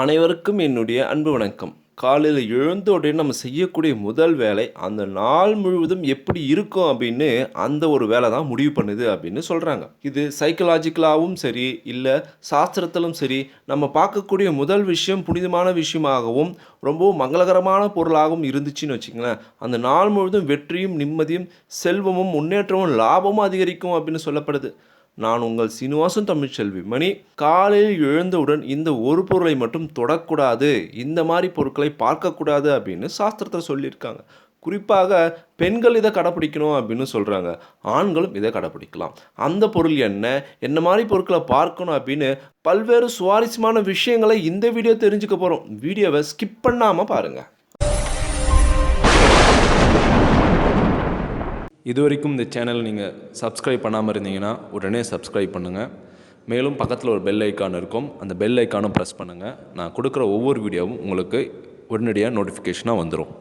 அனைவருக்கும் என்னுடைய அன்பு வணக்கம். காலையில் எழுந்த உடனே நம்ம செய்யக்கூடிய முதல் வேலை அந்த நாள் முழுவதும் எப்படி இருக்கும் அப்படின்னு அந்த ஒரு வேலை தான் முடிவு பண்ணுது அப்படின்னு சொல்கிறாங்க இது சைக்கலாஜிக்கலாகவும் சரி இல்லை சாஸ்திரத்திலும் சரி நம்ம பார்க்கக்கூடிய முதல் விஷயம் புனிதமான விஷயமாகவும் ரொம்பவும் மங்களகரமான பொருளாகவும் இருந்துச்சுன்னு வச்சுங்களேன் அந்த நாள் முழுவதும் வெற்றியும் நிம்மதியும் செல்வமும் முன்னேற்றமும் லாபமும் அதிகரிக்கும் அப்படின்னு சொல்லப்படுது. நான் உங்கள் சீனிவாசன் தமிழ்ச்செல்வி. மணி காலையில் எழுந்தவுடன் இந்த ஒரு பொருளை மட்டும் தொடக்கூடாது. இந்த மாதிரி பொருட்களை பார்க்கக்கூடாது அப்படின்னு சாஸ்திரத்தில் சொல்லியிருக்காங்க. குறிப்பாக பெண்கள் இதை கடைப்பிடிக்கணும் அப்படின்னு சொல்கிறாங்க ஆண்களும் இதை கடைப்பிடிக்கலாம். அந்த பொருள் என்ன? என்ன மாதிரி பொருட்களை பார்க்கணும் அப்படின்னு பல்வேறு சுவாரஸ்யமான விஷயங்களை இந்த வீடியோ தெரிஞ்சுக்க போகிறோம் வீடியோவை ஸ்கிப் பண்ணாமல் பாருங்கள் இது வரைக்கும் இந்த சேனலை நீங்கள் சப்ஸ்கிரைப் பண்ணாமல் இருந்தீங்கன்னா உடனே சப்ஸ்கிரைப் பண்ணுங்கள் மேலும் பக்கத்தில் ஒரு பெல் ஐக்கான் இருக்கும். அந்த பெல் ஐக்கானும் ப்ரெஸ் பண்ணுங்கள் நான் கொடுக்குற ஒவ்வொரு வீடியோவும் உங்களுக்கு உடனடியாக நோட்டிஃபிகேஷனாக வந்துடும்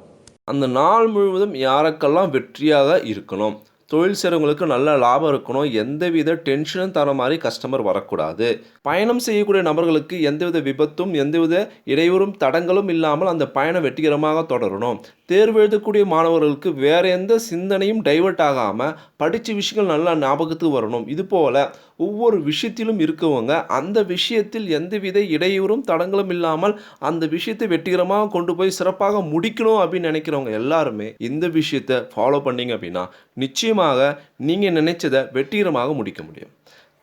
அந்த நாள் முழுவதும் யாருக்கெல்லாம் வெற்றியாக இருக்கணும்? தொழில் செய்கிறவங்களுக்கு நல்ல லாபம் இருக்கணும். எந்தவித டென்ஷனும் தர மாதிரி கஸ்டமர் வரக்கூடாது. பயணம் செய்யக்கூடிய நபர்களுக்கு எந்தவித விபத்தும் எந்தவித இடையூறும் தடங்களும் இல்லாமல் அந்த பயணம் வெற்றிகரமாக தொடரணும். தேர்வு எழுதக்கூடிய மாணவர்களுக்கு வேறு எந்த சிந்தனையும் டைவர்ட் ஆகாமல் படித்த விஷயங்கள் நல்லா ஞாபகத்துக்கு வரணும். இது போல் ஒவ்வொரு விஷயத்திலும் இருக்கவங்க அந்த விஷயத்தில் எந்தவித இடையூறும் தடங்களும் இல்லாமல் அந்த விஷயத்தை வெற்றிகரமாக கொண்டு போய் சிறப்பாக முடிக்கணும் அப்படின்னு நினைக்கிறவங்க எல்லாருமே இந்த விஷயத்தை ஃபாலோ பண்ணீங்க அப்படின்னா நிச்சயமாக நீங்கள் நினைச்சதை வெற்றிகரமாக முடிக்க முடியும்.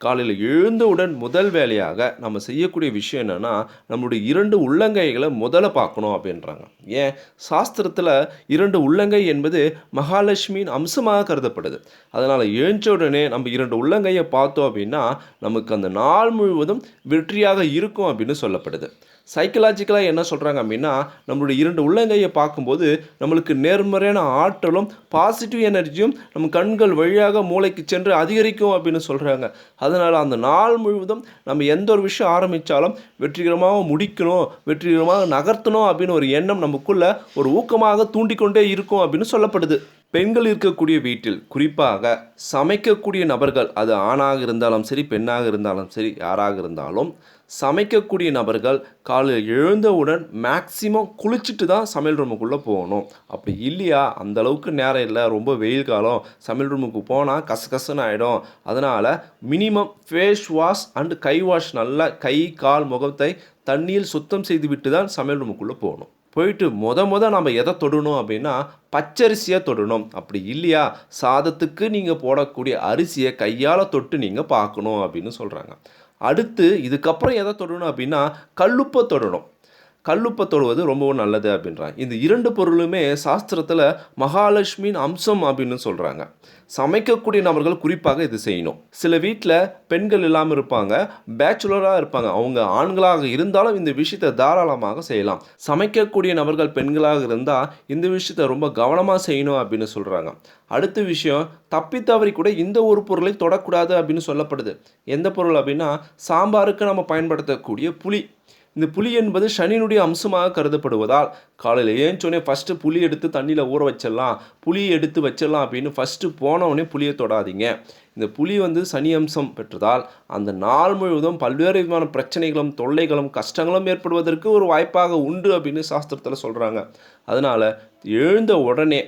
காலையில் எழுந்தவுடன் முதல் வேலையாக நம்ம செய்யக்கூடிய விஷயம் என்னென்னா நம்மளுடைய இரண்டு உள்ளங்கைகளை முதல்ல பார்க்கணும் அப்படின்றாங்க. ஏன்? சாஸ்திரத்தில் இரண்டு உள்ளங்கை என்பது மகாலட்சுமியின் அம்சமாக கருதப்படுது. அதனால் எழுந்த உடனே நம்ம இரண்டு உள்ளங்கையை பார்த்தோம் அப்படின்னா நமக்கு அந்த நாள் முழுவதும் வெற்றியாக இருக்கும் அப்படின்னு சொல்லப்படுது. சைக்கலாஜிக்கலாக என்ன சொல்கிறாங்க அப்படின்னா நம்மளுடைய இரண்டு உள்ளங்கையை பார்க்கும்போது நம்மளுக்கு நேர்மறையான ஆற்றலும் பாசிட்டிவ் எனர்ஜியும் நம்ம கண்கள் வழியாக மூளைக்கு சென்று அதிகரிக்கும் அப்படின்னு சொல்கிறாங்க அதனால் அந்த நாள் முழுவதும் நம்ம எந்த ஒரு விஷயம் ஆரம்பித்தாலும் வெற்றிகரமாக முடிக்கணும் வெற்றிகரமாக நகர்த்தணும் அப்படின்னு ஒரு எண்ணம் நமக்குள்ள ஒரு ஊக்கமாக தூண்டிக்கொண்டே இருக்கும் அப்படின்னு சொல்லப்படுது. பெண்கள் இருக்கக்கூடிய வீட்டில் குறிப்பாக சமைக்கக்கூடிய நபர்கள் அது ஆணாக இருந்தாலும் சரி பெண்ணாக இருந்தாலும் சரி யாராக இருந்தாலும் சமைக்கக்கூடிய நபர்கள் காலையில் எழுந்தவுடன் மேக்சிமம் குளிச்சுட்டு தான் சமையல் ரூமுக்குள்ளே போகணும். அப்படி இல்லையா? அந்த அளவுக்கு நேரம் இல்லை. ரொம்ப வெயில் காலம். சமையல் ரூமுக்கு போனால் கசகசன்னு ஆகிடும் அதனால் மினிமம் ஃபேஸ் வாஷ் அண்டு கை வாஷ் நல்லா கை கால் முகத்தை தண்ணியில் சுத்தம் செய்து விட்டு தான் சமையல் ரூமுக்குள்ளே போகணும். போயிட்டு மொத மொதல் நம்ம எதை தொடணும் அப்படின்னா பச்சரிசியாக தொடணும். அப்படி இல்லையா? சாதத்துக்கு நீங்கள் போடக்கூடிய அரிசியை கையால் தொட்டு நீங்கள் பார்க்கணும் அப்படின்னு சொல்கிறாங்க அடுத்து இதுக்கப்புறம் எதை தொடணும் அப்படின்னா கல்லுப்பை தொடணும். கல்லுப்பை தொடுவது ரொம்பவும் நல்லது அப்படின்றாங்க. இந்த இரண்டு பொருளுமே சாஸ்திரத்தில் மகாலட்சுமியின் அம்சம் அப்படின்னு சொல்கிறாங்க சமைக்கக்கூடிய நபர்கள் குறிப்பாக இது செய்யணும். சில வீட்டில் பெண்கள் இல்லாமல் இருப்பாங்க பேச்சுலராக இருப்பாங்க. அவங்க ஆண்களாக இருந்தாலும் இந்த விஷயத்தை தாராளமாக செய்யலாம். சமைக்கக்கூடிய நபர்கள் பெண்களாக இருந்தால் இந்த விஷயத்தை ரொம்ப கவனமாக செய்யணும் அப்படின்னு சொல்கிறாங்க அடுத்த விஷயம் தப்பி தவறி கூட இந்த ஒரு பொருளை தொடக்கூடாது அப்படின்னு சொல்லப்படுது. எந்த பொருள் அப்படின்னா சாம்பாருக்கு நம்ம பயன்படுத்தக்கூடிய புளி. இந்த புளி என்பது சனியினுடைய அம்சமாக கருதப்படுவதால் காலையில் ஏஞ்சோடனே ஃபஸ்ட்டு புளி எடுத்து தண்ணியில் ஊற வச்சிடலாம். புளி எடுத்து வச்சிடலாம் அப்படின்னு ஃபஸ்ட்டு போனவுடனே புளியை தொடாதீங்க. இந்த புளி வந்து சனி அம்சம் பெற்றதால் அந்த நாள் முழுவதும் பல்வேறு விதமான பிரச்சனைகளும் தொல்லைகளும் கஷ்டங்களும் ஏற்படுவதற்கு ஒரு வாய்ப்பாக உண்டு அப்படின்னு சாஸ்திரத்தில் சொல்கிறாங்க அதனால் எழுந்த உடனே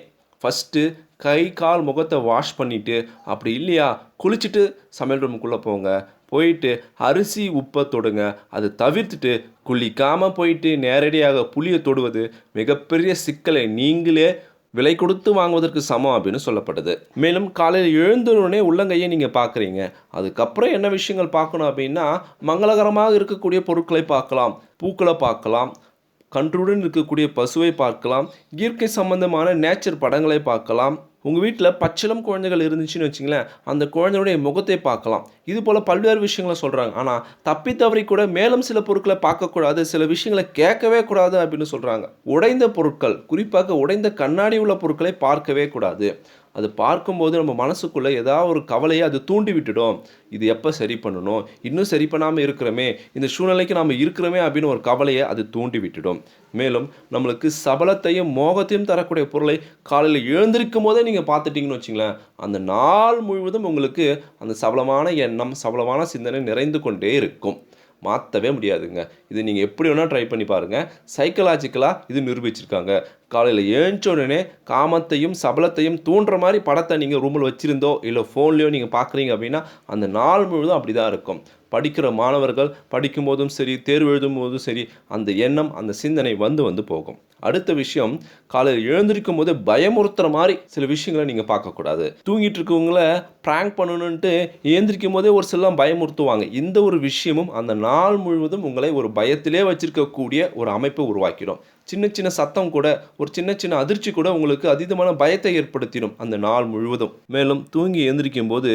ஃபஸ்ட்டு கை கால் முகத்தை வாஷ் பண்ணிவிட்டு அப்படி இல்லையா குளிச்சுட்டு சமையல் ரூமுக்குள்ளே போங்க. போயிட்டு அரிசி உப்பை தொடுங்க. அதை தவிர்த்துட்டு குளிக்காமல் போயிட்டு நேரடியாக புளியை தொடுவது மிகப்பெரிய சிக்கலை நீங்களே விலை கொடுத்து வாங்குவதற்கு சமம் அப்படின்னு சொல்லப்பட்டது. மேலும் காலையில் எழுந்தவுடனே உள்ளங்கையை நீங்கள் பார்க்குறீங்க அதுக்கப்புறம் என்ன விஷயங்கள் பார்க்கணும் அப்படின்னா மங்களகரமாக இருக்கக்கூடிய பொருட்களை பார்க்கலாம். பூக்களை பார்க்கலாம். கன்றுடன் இருக்கக்கூடிய பசுவை பார்க்கலாம். இயற்கை சம்பந்தமான நேச்சர் படங்களை பார்க்கலாம். உங்கள் வீட்டில் பச்சளம் குழந்தைகள் இருந்துச்சுன்னு வச்சிங்களேன் அந்த குழந்தையுடைய முகத்தை பார்க்கலாம். இது போல் பல்வேறு விஷயங்களை சொல்கிறாங்க ஆனால் தப்பி தவறி கூட மேலும் சில பொருட்களை பார்க்கக்கூடாது சில விஷயங்களை கேட்கவே கூடாது அப்படின்னு சொல்கிறாங்க உடைந்த பொருட்கள் குறிப்பாக உடைந்த கண்ணாடி உள்ள பொருட்களை பார்க்கவே கூடாது. அது பார்க்கும்போது நம்ம மனசுக்குள்ளே ஏதாவது ஒரு கவலையை அது தூண்டி விட்டுடும். இது எப்போ சரி பண்ணணும்? இன்னும் சரி பண்ணாமல் இருக்கிறோமே. இந்த சூழ்நிலைக்கு நாம் இருக்கிறோமே அப்படின்னு ஒரு கவலையை அது தூண்டி விட்டுடும். மேலும் நம்மளுக்கு சபலத்தையும் மோகத்தையும் தரக்கூடிய பொருளை காலையில் எழுந்திருக்கும் போதே நீங்கள் பார்த்துட்டிங்கன்னு வச்சுங்களேன். அந்த நாள் முழுவதும் உங்களுக்கு அந்த சபலமான எண்ணம் சபலமான சிந்தனை நிறைந்து கொண்டே இருக்கும். மாற்றவே முடியாதுங்க. இது நீங்கள் எப்படி வேணால் ட்ரை பண்ணி பாருங்கள் சைக்கலாஜிக்கலாக இது நிரூபிச்சிருக்காங்க. காலையில் ஏஞ்ச உடனே காமத்தையும் சபலத்தையும் தூண்டுற மாதிரி படத்தை நீங்கள் ரூமில் வச்சுருந்தோ இல்லை ஃபோன்லேயோ நீங்கள் பார்க்குறீங்க அப்படின்னா அந்த நாள் முழுவதும் அப்படி தான் இருக்கும். படிக்கிற மாணவர்கள் படிக்கும்போதும் சரி தேர்வு எழுதும் போதும் சரி அந்த எண்ணம் அந்த சிந்தனை வந்து வந்து போகும். அடுத்த விஷயம் காலையில் எழுந்திருக்கும் போது பயமுறுத்துற மாதிரி சில விஷயங்களை நீங்கள் பார்க்கக்கூடாது. தூங்கிட்டு இருக்கவங்கள ப்ராங்க் பண்ணணுன்ட்டு எழுந்திரிக்கும் போதே ஒரு சிலலாம் பயமுறுத்துவாங்க. இந்த ஒரு விஷயமும் அந்த நாள் முழுவதும் உங்களை ஒரு பயத்திலே வச்சிருக்கக்கூடிய ஒரு அமைப்பை உருவாக்கிடும். சின்ன சின்ன சத்தம் கூட ஒரு சின்ன சின்ன அதிர்ச்சி கூட உங்களுக்கு அதீதமான பயத்தை ஏற்படுத்திடும் அந்த நாள் முழுவதும். மேலும் தூங்கி எழுந்திரிக்கும் போது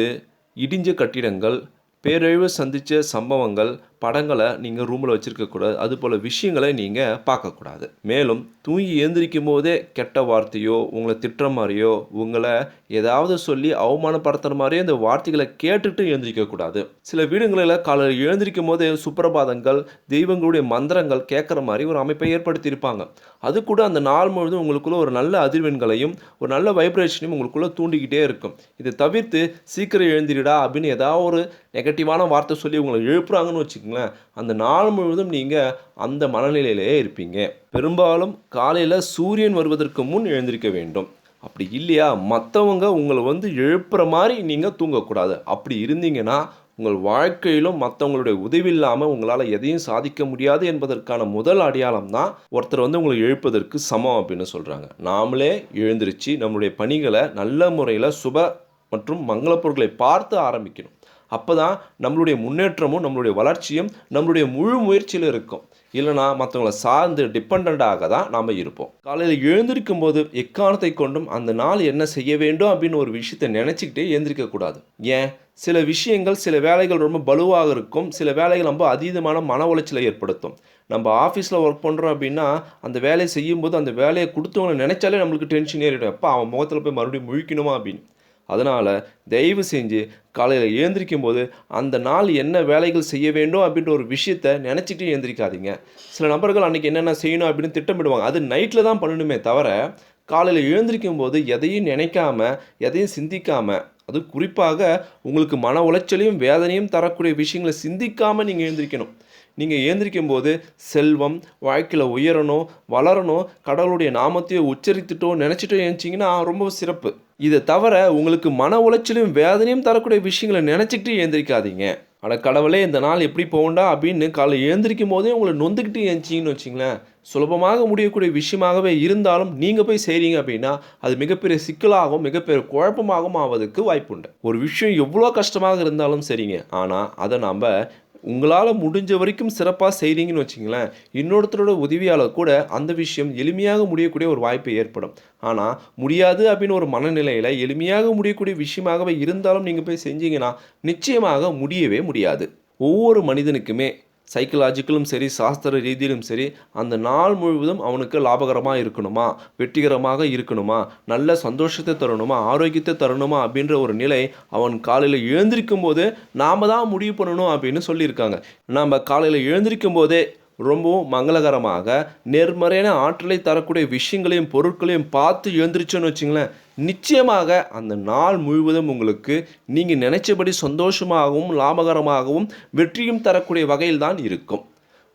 இடிஞ்ச கட்டிடங்கள் பேரழிவு சந்தித்த சம்பவங்கள் படங்களை நீங்கள் ரூமில் வச்சுருக்கக்கூடாது அதுபோல் விஷயங்களை நீங்கள் பார்க்கக்கூடாது மேலும் தூங்கி எழுந்திரிக்கும் போதே கெட்ட வார்த்தையோ உங்களை திட்டுற மாதிரியோ உங்களை ஏதாவது சொல்லி அவமானப்படுத்துகிற மாதிரியோ இந்த வார்த்தைகளை கேட்டுட்டு எழுந்திரிக்கக்கூடாது சில வீடுகளில் காலையில் எழுந்திரிக்கும் போதே சுப்பிரபாதங்கள் தெய்வங்களுடைய மந்திரங்கள் கேட்குற மாதிரி ஒரு அமைப்பை ஏற்படுத்தியிருப்பாங்க. அது கூட அந்த நாள் முழுவதும் உங்களுக்குள்ள ஒரு நல்ல அதிர்வெண்களையும் ஒரு நல்ல வைப்ரேஷனையும் உங்களுக்குள்ளே தூண்டிக்கிட்டே இருக்கும். இதை தவிர்த்து சீக்கிரம் எழுந்திரிடா அப்படின்னு ஏதாவது ஒரு நெகட்டிவான வார்த்தை சொல்லி உங்களை எழுப்புறாங்கன்னு வச்சுக்கோங்களேன். அந்த நாள் முழுவதும் நீங்கள் அந்த மனநிலையிலே இருப்பீங்க. பெரும்பாலும் காலையில் சூரியன் வருவதற்கு முன் எழுந்திருக்க வேண்டும். அப்படி இல்லையா? மற்றவங்க உங்களை வந்து எழுப்புற மாதிரி நீங்கள் தூங்கக்கூடாது. அப்படி இருந்தீங்கன்னா உங்கள் வாழ்க்கையிலும் மற்றவங்களுடைய உதவி இல்லாமல் உங்களால் எதையும் சாதிக்க முடியாது என்பதற்கான முதல் அடையாளம் தான் ஒருத்தர் வந்து உங்களை எழுப்பதற்கு சமம் அப்படின்னு சொல்கிறாங்க நாமளே எழுந்திருச்சு நம்மளுடைய பணிகளை நல்ல முறையில் சுப மற்றும் மங்கள பொருட்களை பார்த்து ஆரம்பிக்கணும். அப்போ தான் நம்மளுடைய முன்னேற்றமும் நம்மளுடைய வளர்ச்சியும் நம்மளுடைய முழு முயற்சியில் இருக்கும். இல்லைனா மற்றவங்கள சார்ந்து டிபெண்ட்டாக தான் நாம் இருப்போம். காலையில் எழுந்திருக்கும் போது எக்காரணத்தை கொண்டும் அந்த நாள் என்ன செய்ய வேண்டும் அப்படின்னு ஒரு விஷயத்தை நினச்சிக்கிட்டே எழுந்திரிக்கக்கூடாது ஏன்? சில விஷயங்கள் சில வேலைகள் ரொம்ப பலுவாக இருக்கும். சில வேலைகள் ரொம்ப அதீதமான மன உளைச்சலை ஏற்படுத்தும். நம்ம ஆஃபீஸில் ஒர்க் பண்ணுறோம் அப்படின்னா அந்த வேலையை செய்யும்போது அந்த வேலையை கொடுத்தவங்களை நினச்சாலே நம்மளுக்கு டென்ஷன் ஏறிடும். எப்போ அவன் முகத்தில் போய் மறுபடியும் முழிக்கணுமா அப்படின்னு. அதனால் தயவு செஞ்சு காலையில் எழுந்திரிக்கும் போது அந்த நாள் என்ன வேலைகள் செய்ய வேண்டும் அப்படின்ற ஒரு விஷயத்த நினச்சிக்கிட்டு எழுந்திரிக்காதீங்க. சில நபர்கள் அன்றைக்கி என்னென்ன செய்யணும் அப்படின்னு திட்டமிடுவாங்க. அது நைட்டில் தான் பண்ணணுமே தவிர காலையில் எழுந்திரிக்கும் போது எதையும் நினைக்காம எதையும் சிந்திக்காமல் அது குறிப்பாக உங்களுக்கு மன உளைச்சலையும் வேதனையும் தரக்கூடிய விஷயங்களை சிந்திக்காமல் நீங்கள் எழுந்திரிக்கணும். நீங்கள் ஏந்திரிக்கும் போது செல்வம் வாழ்க்கையில் உயரணும் வளரணும் கடவுளுடைய நாமத்தையோ உச்சரித்துட்டோ நினச்சிட்டோ ஏந்திச்சிங்கன்னா ரொம்ப சிறப்பு. இதை தவிர உங்களுக்கு மன உளைச்சலையும் வேதனையும் தரக்கூடிய விஷயங்களை நினச்சிக்கிட்டு ஏந்திரிக்காதீங்க. ஆனால் கடவுளே இந்த நாள் எப்படி போகண்டா அப்படின்னு காலை எழுந்திரிக்கும் போதே உங்களை நொந்துக்கிட்டு ஏந்திச்சிங்கன்னு வச்சிங்களேன். சுலபமாக முடியக்கூடிய விஷயமாகவே இருந்தாலும் நீங்கள் போய் செய்கிறீங்க அப்படின்னா அது மிகப்பெரிய சிக்கலாகவும் மிகப்பெரிய குழப்பமாகவும் ஆவதுக்கு வாய்ப்புண்டு. ஒரு விஷயம் எவ்வளோ கஷ்டமாக இருந்தாலும் சரிங்க. ஆனால் அதை நாம் உங்களால் முடிஞ்ச வரைக்கும் சிறப்பாக செய்கிறீங்கன்னு வச்சிங்களேன் இன்னொருத்தரோட உதவியால் கூட அந்த விஷயம் எளிமையாக முடியக்கூடிய ஒரு வாய்ப்பு ஏற்படும். ஆனால் முடியாது அப்படின்னு ஒரு மனநிலையில் எளிமையாக முடியக்கூடிய விஷயமாகவே இருந்தாலும் நீங்கள் போய் செஞ்சீங்கன்னா நிச்சயமாக முடியவே முடியாது. ஒவ்வொரு மனிதனுக்குமே சைக்கலாஜிக்கலும் சரி சாஸ்திர ரீதியிலும் சரி அந்த நாள் முழுவதும் அவனுக்கு லாபகரமாக இருக்கணுமா? வெற்றிகரமாக இருக்கணுமா? நல்ல சந்தோஷத்தை தரணுமா? ஆரோக்கியத்தை தரணுமா? அப்படின்ற ஒரு நிலை அவன் காலையில் எழுந்திருக்கும் போது நாம் தான் முடிவு பண்ணணும் அப்படின்னு சொல்லியிருக்காங்க. நாம் காலையில் எழுந்திருக்கும் போதே ரொம்பவும் மங்களகரமாக நேர்மறையான ஆற்றலை தரக்கூடிய விஷயங்களையும் பொருட்களையும் பார்த்து எழுந்திரிச்சோன்னு வச்சுங்களேன் நிச்சயமாக அந்த நாள் முழுவதும் உங்களுக்கு நீங்கள் நினைச்சபடி சந்தோஷமாகவும் லாபகரமாகவும் வெற்றியும் தரக்கூடிய வகையில் தான் இருக்கும்.